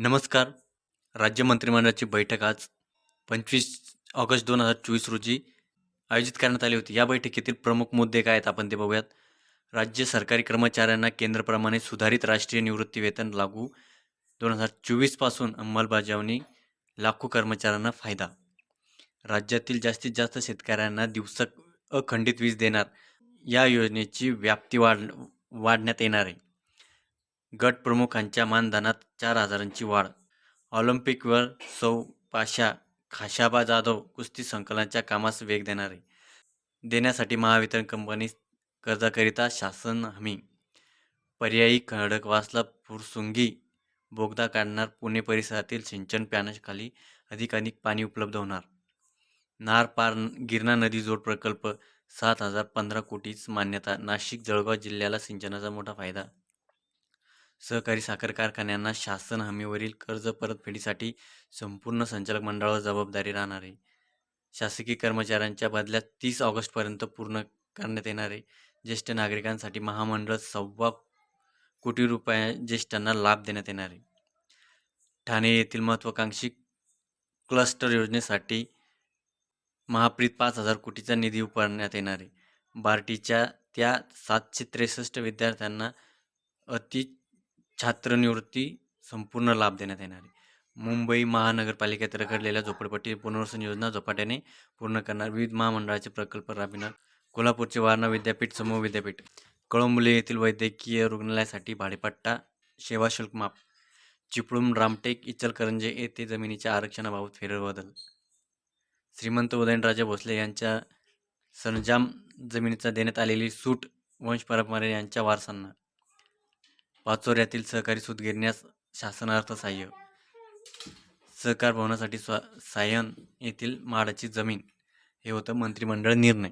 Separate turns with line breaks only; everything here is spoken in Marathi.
नमस्कार. राज्य मंत्रिमंडळाची बैठक आज पंचवीस ऑगस्ट दोन हजार चोवीस रोजी आयोजित करण्यात आली होती. या बैठकीतील प्रमुख मुद्दे काय आहेत आपण ते बघूयात. राज्य सरकारी कर्मचाऱ्यांना केंद्रप्रमाणे सुधारित राष्ट्रीय निवृत्ती वेतन लागू दोन हजार चोवीसपासून अंमलबजावणी लाखो कर्मचाऱ्यांना फायदा. राज्यातील जास्तीत जास्त शेतकऱ्यांना दिवसाक अखंडित वीज देणार या योजनेची व्याप्ती वाढ वाढण्यात येणार आहे. गट प्रमुखांच्या मानधनात चार हजारांची वाढ. ऑलिम्पिकवर सौ पाशा खाशाबा जाधव कुस्ती संकलनाच्या कामास वेग देणारे. देण्यासाठी महावितरण कंपनी कर्जाकरिता शासन हमी. पर्यायी खडकवासला फुरसुंगी बोगदा काढणार पुणे परिसरातील सिंचन पॅनलखाली अधिकाधिक पाणी उपलब्ध होणार. नार पार गिरणा नदी जोड प्रकल्प सात हजार पंधरा कोटीच मान्यता. नाशिक जळगाव जिल्ह्याला सिंचनाचा मोठा फायदा सहकारी साखर कारखान्यांना शासन हमीवरील कर्ज परतफेडीसाठी संपूर्ण संचालक मंडळावर जबाबदारी राहणार आहे. शासकीय कर्मचाऱ्यांच्या बदल्यात तीस ऑगस्टपर्यंत पूर्ण करण्यात येणार आहे. ज्येष्ठ नागरिकांसाठी महामंडळ सव्वा कोटी रुपया ज्येष्ठांना लाभ देण्यात येणार आहे. ठाणे येथील महत्त्वाकांक्षी क्लस्टर योजनेसाठी महाप्रीत पाच हजार कोटीचा निधी उभारण्यात येणार आहे. बार्टीच्या त्या सातशे त्रेसष्ट विद्यार्थ्यांना अति छात्रनिवृत्ती संपूर्ण लाभ देण्यात येणार आहे. मुंबई महानगरपालिकेत रखडलेल्या झोपडपट्टी पुनर्वसन योजना झपाट्याने पूर्ण करणार. विविध महामंडळाचे प्रकल्प राबविणार. कोल्हापूरचे वारणा विद्यापीठ समूह विद्यापीठ कळंबुले येथील वैद्यकीय रुग्णालयासाठी भाडेपट्टा सेवा शुल्क माफ. चिपळूण रामटेक इचलकरंजे येथे जमिनीच्या आरक्षणाबाबत फेरबदल. श्रीमंत उदयनराजे भोसले यांच्या सरंजाम जमिनीचा देण्यात आलेली सूट वंश परंपरे यांच्या वारसांना पाचोऱ्यातील सहकारी सूतगिरण्यास शासनार्थ सहाय्य. सहकार भवनासाठी स्वा सायन येथील माडाची जमीन. हे होतं मंत्रिमंडळ निर्णय.